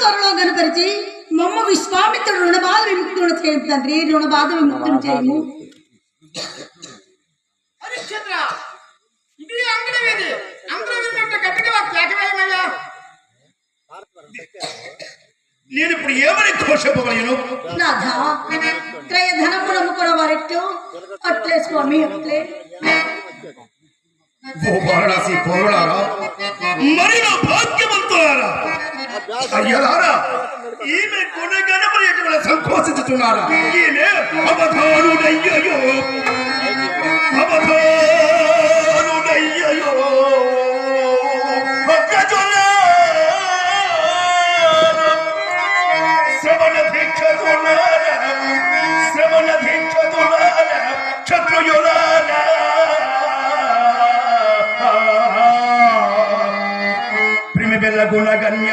త్వరలో కనుపరిచి మమ్మ విశ్వామిత్రుడు రుణబాధ విముక్తుడు చేయము తండ్రి రుణబాధ విముక్తుడు చేయము హరిశ్చంద్ర ఇది అంగడి వీధి అందరూ విన్నట్టు గట్టిగా ఒక కేకవేయమయ్యా నేను ఇప్పుడు ఏమని ఘోషింపగలను నాథ త్రయ నమ్ముకున్న వారెట్టు అట్లే స్వామి అట్లే. ఓ వారణాసి మరి నా భాగ్యవంతులారా అయ్యలారా ఈమె గుణగణములు ఎటువంటి సంకోచించుతున్నారా? ఈమె అవధానుడయ్యో అవధానుడయ్యో శ్రవణ దీక్ష శ్రవణ దీక్ష క్షత్రుయులారా. ప్రిమి బెల్ల గుణగణ్య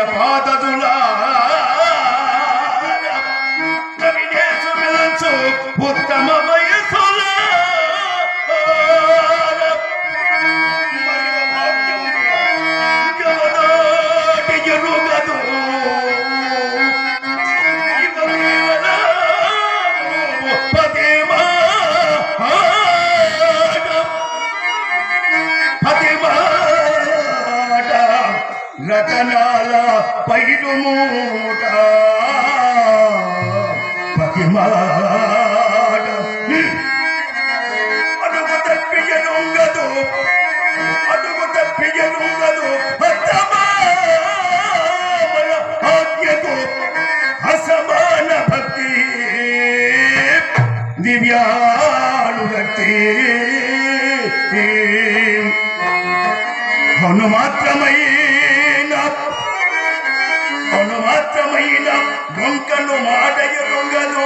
రతనాల పైడు మూట. పతిమాట అడుగు తప్పియనుంగదు అడుగు తప్పియనుంగదు ఆజ్ఞకు అసమాన భక్తి. దివ్యానుగతి హనుమాత్రమైన ಬೆಂಕಲು ಮಾಡೆಯ ರಂಗದೋ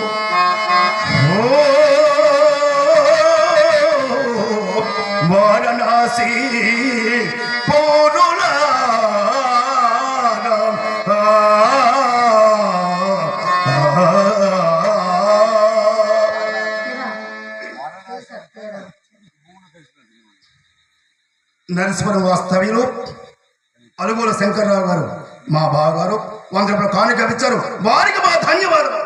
వారణాసి పౌరుల నరసింహ వాస్తవ్యులు. అలుగుల శంకర్రావు గారు మా బావగారు. వంద కానుక ఇచ్చారు. వారికి మా ధన్యవాదాలు